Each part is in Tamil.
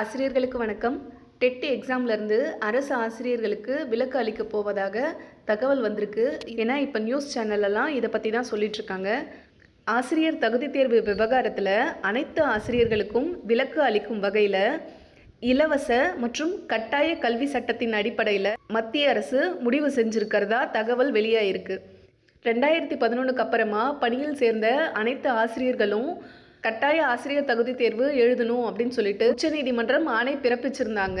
ஆசிரியர்களுக்கு வணக்கம். டெட் எக்ஸாம்லேருந்து அரசு ஆசிரியர்களுக்கு விலக்கு அளிக்க போவதாக தகவல் வந்திருக்கு. ஏன்னா இப்போ நியூஸ் சேனல்லலாம் இதை பற்றி தான் சொல்லிகிட்ருக்காங்க ஆசிரியர் தகுதி தேர்வு விவகாரத்தில் அனைத்து ஆசிரியர்களுக்கும் விலக்கு அளிக்கும் வகையில் இலவச மற்றும் கட்டாய கல்வி சட்டத்தின் அடிப்படையில் மத்திய அரசு முடிவு செஞ்சுருக்கிறதா தகவல் வெளியாயிருக்கு. ரெண்டாயிரத்தி பதினொன்றுக்கு அப்புறமா பணியில் சேர்ந்த அனைத்து ஆசிரியர்களும் கட்டாய ஆசிரியர் தகுதி தேர்வு எழுதணும் அப்படின்னு சொல்லிட்டு உச்சநீதிமன்றம் ஆணை பிறப்பிச்சிருந்தாங்க.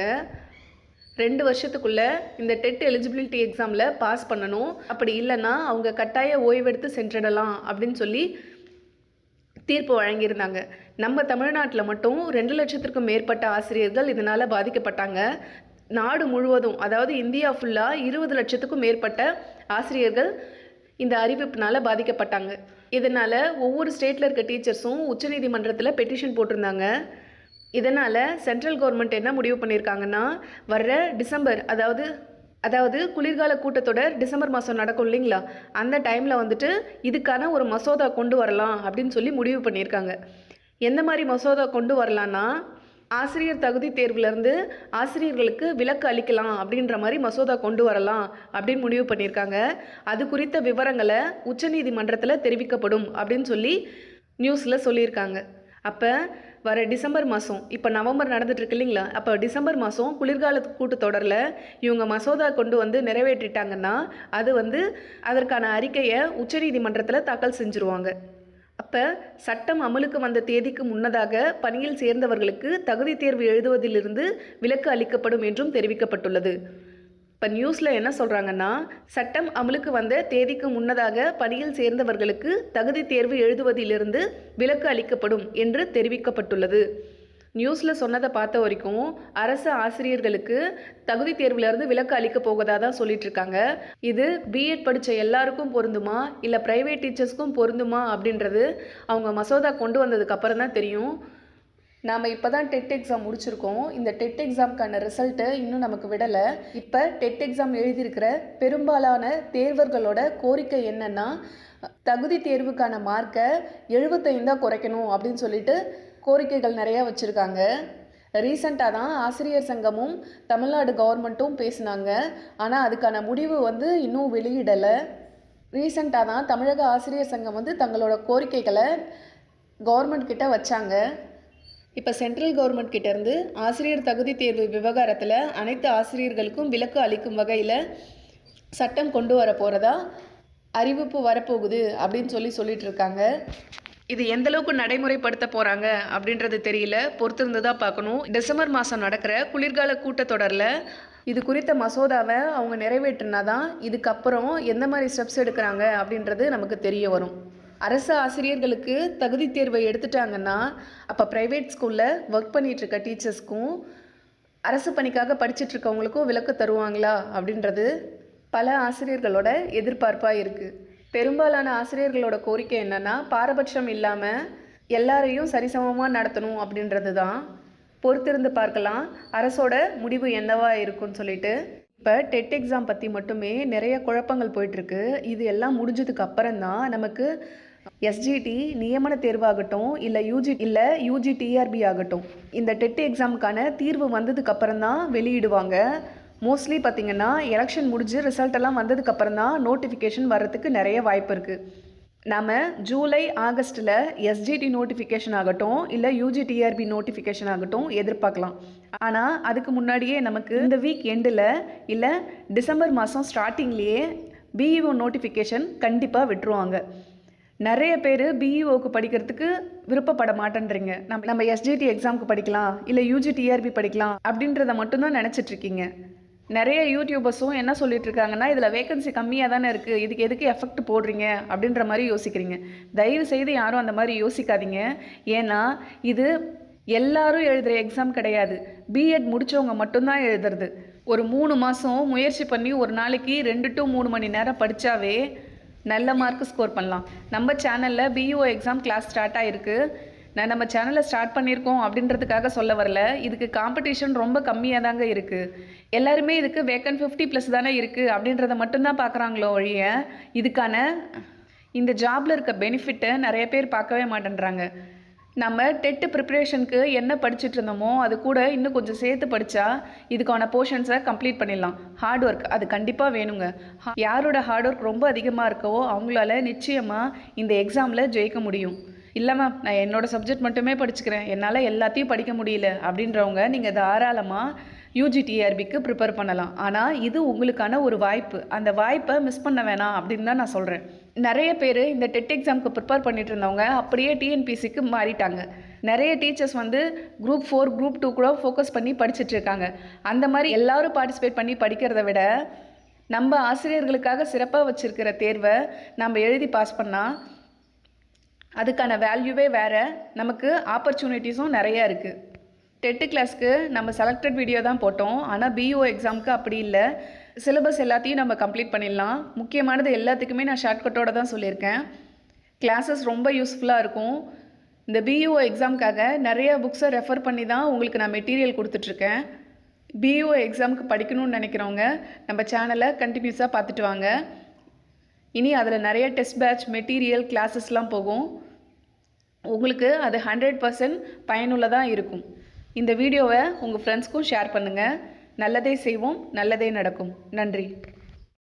ரெண்டு வருஷத்துக்குள்ள இந்த டெட் எலிஜிபிலிட்டி எக்ஸாமில் பாஸ் பண்ணணும். அப்படி இல்லைன்னா அவங்க கட்டாய ஓய்வெடுத்து சென்றிடலாம் அப்படின்னு சொல்லி தீர்ப்பு வழங்கியிருந்தாங்க. நம்ம தமிழ்நாட்டில் மட்டும் ரெண்டு லட்சத்திற்கும் மேற்பட்ட ஆசிரியர்கள் இதனால் பாதிக்கப்பட்டாங்க. நாடு முழுவதும் அதாவது இந்தியா ஃபுல்லாக இருபது லட்சத்துக்கும் மேற்பட்ட ஆசிரியர்கள் இந்த அறிவிப்பினால் பாதிக்கப்பட்டாங்க. இதனால் ஒவ்வொரு ஸ்டேட்டில் இருக்க டீச்சர்ஸும் உச்சநீதிமன்றத்தில் பெட்டிஷன் போட்டிருந்தாங்க. இதனால் சென்ட்ரல் கவர்மெண்ட் என்ன முடிவு பண்ணியிருக்காங்கன்னா வர்ற டிசம்பர் அதாவது அதாவது குளிர்கால கூட்டத்தொடர் டிசம்பர் மாதம் நடக்கும் இல்லைங்களா? அந்த டைமில் வந்துட்டு இதுக்கான ஒரு மசோதா கொண்டு வரலாம் அப்படின்னு சொல்லி முடிவு பண்ணியிருக்காங்க எந்த மாதிரி மசோதா கொண்டு வரலான்னா ஆசிரியர் தகுதி தேர்விலேருந்து ஆசிரியர்களுக்கு விலக்கு அளிக்கலாம் அப்படின்ற மாதிரி மசோதா கொண்டு வரலாம் அப்படின்னு முடிவு பண்ணியிருக்காங்க. அது குறித்த விவரங்களை உச்சநீதிமன்றத்தில் தெரிவிக்கப்படும் அப்படின்னு சொல்லி நியூஸில் சொல்லியிருக்காங்க. அப்போ வர டிசம்பர் மாதம் இப்போ நவம்பர் நடந்துட்டுருக்கு இல்லைங்களா? அப்போ டிசம்பர் மாதம் குளிர்கால கூட்டத்தொடரில் இவங்க மசோதா கொண்டு வந்து நிறைவேற்றிட்டாங்கன்னா அது வந்து அதற்கான அறிக்கையை உச்சநீதிமன்றத்தில் தாக்கல் செஞ்சுருவாங்க. அப்போ சட்டம் அமலுக்கு வந்த தேதிக்கு முன்னதாக பணியில் சேர்ந்தவர்களுக்கு தகுதி தேர்வு எழுதுவதிலிருந்து விலக்கு அளிக்கப்படும் என்றும் தெரிவிக்கப்பட்டுள்ளது. இப்போ நியூஸில் என்ன சொல்கிறாங்கன்னா சட்டம் அமலுக்கு வந்த தேதிக்கு முன்னதாக பணியில் சேர்ந்தவர்களுக்கு தகுதி தேர்வு எழுதுவதிலிருந்து விலக்கு அளிக்கப்படும் என்று தெரிவிக்கப்பட்டுள்ளது. நியூஸில் சொன்னதை பார்த்த வரைக்கும் அரசு ஆசிரியர்களுக்கு தகுதி தேர்வுலேருந்து விலக்கு அளிக்க போவதாக தான் சொல்லிட்டு இருக்காங்க. இது பிஎட் படித்த எல்லாருக்கும் பொருந்துமா? இல்லை ப்ரைவேட் டீச்சர்ஸ்க்கும் பொருந்துமா? அப்படின்றது அவங்க மசோதா கொண்டு வந்ததுக்கு அப்புறம் தான் தெரியும். நாம் இப்போ தான் டெட் எக்ஸாம் முடிச்சிருக்கோம். இந்த டெட் எக்ஸாம்க்கான ரிசல்ட்டை இன்னும் நமக்கு விடலை. இப்போ டெட் எக்ஸாம் எழுதியிருக்கிற பெரும்பாலான தேர்வர்களோட கோரிக்கை என்னென்னா தகுதி தேர்வுக்கான மார்க்கை எழுபத்தைந்தாக குறைக்கணும் அப்படின்னு சொல்லிட்டு கோரிக்கைகள் நிறையா வச்சுருக்காங்க. ரீசண்டாக தான் ஆசிரியர் சங்கமும் தமிழ்நாடு கவர்மெண்ட்டும் பேசினாங்க. ஆனால் அதுக்கான முடிவு வந்து இன்னும் வெளியிடலை. ரீசண்டாக தான் தமிழக ஆசிரியர் சங்கம் வந்து தங்களோட கோரிக்கைகளை கவர்மெண்ட் கிட்ட வச்சாங்க. இப்போ சென்ட்ரல் கவர்மெண்ட் கிட்டேருந்து ஆசிரியர் தகுதி தேர்வு விவகாரத்தில் அனைத்து ஆசிரியர்களுக்கும் விலக்கு அளிக்கும் வகையில் சட்டம் கொண்டு வர போகிறதா அறிவிப்பு வரப்போகுது அப்படின்னு சொல்லி சொல்லிட்டு இருக்காங்க. இது எந்த அளவுக்கு நடைமுறைப்படுத்த போகிறாங்க அப்படின்றது தெரியல. பொறுத்திருந்து தான் பார்க்கணும். டிசம்பர் மாதம் நடக்கிற குளிர்கால கூட்டத்தொடரில் இது குறித்த மசோதாவை அவங்க நிறைவேற்றினா தான் இதுக்கப்புறம் எந்த மாதிரி ஸ்டெப்ஸ் எடுக்கிறாங்க அப்படின்றது நமக்கு தெரிய வரும். அரசு ஆசிரியர்களுக்கு தகுதி தேர்வை எடுத்துட்டாங்கன்னா அப்போ ப்ரைவேட் ஸ்கூலில் ஒர்க் பண்ணிகிட்ருக்க டீச்சர்ஸ்க்கும் அரசு பணிக்காக படிச்சுட்ருக்கவங்களுக்கும் விலக்கு தருவாங்களா அப்படின்றது பல ஆசிரியர்களோட எதிர்பார்ப்பாக இருக்குது பெரும்பாலான ஆசிரியர்களோட கோரிக்கை என்னென்னா பாரபட்சம் இல்லாமல் எல்லாரையும் சரிசமமாக நடத்தணும் அப்படின்றது தான் பொறுத்திருந்து பார்க்கலாம். அரசோட முடிவு என்னவா இருக்கும்னு சொல்லிட்டு. இப்போ டெட் எக்ஸாம் பற்றி மட்டுமே நிறைய குழப்பங்கள் போயிட்டுருக்கு. இது எல்லாம் முடிஞ்சதுக்கு அப்புறம் தான் நமக்கு எஸ்ஜிடி நியமன தேர்வாகட்டும் இல்லை யூஜி இல்லை யூஜி டிஆர்பி ஆகட்டும். இந்த டெட் எக்ஸாமுக்கான தீர்வு வந்ததுக்கு அப்புறம் தான் வெளியிடுவாங்க. மோஸ்ட்லி பார்த்திங்கன்னா எலெக்ஷன் முடிஞ்சு ரிசல்ட் எல்லாம் வந்ததுக்கப்புறம் தான் நோட்டிஃபிகேஷன் வர்றதுக்கு நிறைய வாய்ப்பு இருக்குது நாம் ஜூலை ஆகஸ்ட்டில் எஸ்ஜிடி நோட்டிஃபிகேஷன் ஆகட்டும் இல்லை யூஜி டிஆர்பி நோட்டிஃபிகேஷன் ஆகட்டும் எதிர்பார்க்கலாம். ஆனால் அதுக்கு முன்னாடியே நமக்கு இந்த வீக் எண்டில் இல்லை டிசம்பர் மாதம் ஸ்டார்டிங்லேயே பிஇஓ நோட்டிஃபிகேஷன் கண்டிப்பாக விட்டுருவாங்க. நிறைய பேர் பிஇஓக்கு படிக்கிறதுக்கு விருப்பப்பட மாட்டேன்றீங்க. நம்ம நம்ம எஸ்ஜிடி எக்ஸாமுக்கு படிக்கலாம் இல்லை யூஜி டிஆர்பி படிக்கலாம் அப்படின்றத மட்டும்தான் நினச்சிட்ருக்கீங்க நிறைய யூடியூபர்ஸும் என்ன சொல்லிட்டு இருக்காங்கன்னா இதில் வேகன்சி கம்மியாக தானே இருக்குது இதுக்கு எதுக்கு எஃபெக்ட் போடுறீங்க? அப்படின்ற மாதிரி யோசிக்கிறீங்க. தயவு செய்து யாரும் அந்த மாதிரி யோசிக்காதீங்க. ஏன்னா இது எல்லாரும் எழுதுகிற எக்ஸாம் கிடையாது. பிஎட் முடித்தவங்க மட்டும்தான் எழுதுறது. ஒரு மூணு மாதம் முயற்சி பண்ணி ஒரு நாளைக்கு ரெண்டு டு மூணு மணி நேரம் படித்தாவே நல்ல மார்க் ஸ்கோர் பண்ணலாம். நம்ம சேனலில் பிஇஓ எக்ஸாம் கிளாஸ் ஸ்டார்ட் ஆகிருக்கு நான் நம்ம சேனலை ஸ்டார்ட் பண்ணியிருக்கோம் அப்படின்றதுக்காக சொல்ல வரல. இதுக்கு காம்படிஷன் ரொம்ப கம்மியாக தாங்க இருக்குது எல்லாருமே இதுக்கு வேக்கன் ஃபிஃப்டி ப்ளஸ் தானே இருக்குது அப்படின்றத மட்டும்தான் பார்க்குறாங்களோ ஒழிய இதுக்கான இந்த ஜாபில் இருக்க பெனிஃபிட்டை நிறைய பேர் பார்க்கவே மாட்டேன்றாங்க. நம்ம டெட்டு ப்ரிப்பரேஷனுக்கு என்ன படிச்சுட்டு இருந்தோமோ அது கூட இன்னும் கொஞ்சம் சேர்த்து படித்தா இதுக்கான போர்ஷன்ஸை கம்ப்ளீட் பண்ணிடலாம். ஹார்ட் ஒர்க் அது கண்டிப்பாக வேணுங்க. ஹா- யாரோட ஹார்ட் ஒர்க் ரொம்ப அதிகமாக இருக்கவோ அவங்களால நிச்சயமாக இந்த எக்ஸாமில் ஜெயிக்க முடியும். இல்லை மேம் நான் என்னோட சப்ஜெக்ட் மட்டுமே படிச்சுக்கிறேன். என்னால் எல்லாத்தையும் படிக்க முடியல. அப்படின்றவங்க நீங்கள் தாராளமாக யூஜிடிஆர்பிக்கு ப்ரிப்பேர் பண்ணலாம். ஆனால் இது உங்களுக்கான ஒரு வாய்ப்பு. அந்த வாய்ப்பை மிஸ் பண்ண வேணாம் அப்படின்னு தான் நான் சொல்கிறேன் நிறைய பேர் இந்த டெட் எக்ஸாமுக்கு ப்ரிப்பேர் பண்ணிட்டு இருந்தவங்க அப்படியே டிஎன்பிசிக்கு மாறிட்டாங்க. நிறைய டீச்சர்ஸ் வந்து குரூப் ஃபோர் குரூப் டூ கூட ஃபோக்கஸ் பண்ணி படிச்சுட்டு இருக்காங்க. அந்த மாதிரி எல்லாரும் பார்ட்டிசிபேட் பண்ணி படிக்கிறத விட நம்ம ஆசிரியர்களுக்காக சிறப்பாக வச்சுருக்கிற தேர்வை நம்ம எழுதி பாஸ் பண்ணால் அதுக்கான வேல்யூவே வேறு. நமக்கு ஆப்பர்ச்சுனிட்டிஸும் நிறையா இருக்குது டெட்டு கிளாஸ்க்கு நம்ம செலக்டட் வீடியோ தான் போட்டோம். ஆனால் பிஓ எக்ஸாமுக்கு அப்படி இல்லை. சிலபஸ் எல்லாத்தையும் நம்ம கம்ப்ளீட் பண்ணிடலாம். முக்கியமானது எல்லாத்துக்குமே நான் ஷார்ட்கட்டோடு தான் சொல்லியிருக்கேன். கிளாஸஸ் ரொம்ப யூஸ்ஃபுல்லாக இருக்கும். இந்த பிஇஓ எக்ஸாமுக்காக நிறைய புக்ஸை ரெஃபர் பண்ணி தான் உங்களுக்கு நான் மெட்டீரியல் கொடுத்துட்ருக்கேன். பிஇஓ எக்ஸாமுக்கு படிக்கணும்னு நினைக்கிறவங்க நம்ம சேனலை கண்டினியூஸாக பார்த்துட்டு வாங்க. இனி அதில் நிறைய டெஸ்ட் பேட்ச் மெட்டீரியல் கிளாஸஸ்லாம் போகும். உங்களுக்கு அது ஹண்ட்ரட் பர்சன்ட் பயனுள்ளதாக இருக்கும். இந்த வீடியோவை உங்கள் ஃப்ரெண்ட்ஸ்க்கும் ஷேர் பண்ணுங்கள் நல்லதே செய்வோம் நல்லதே நடக்கும். நன்றி.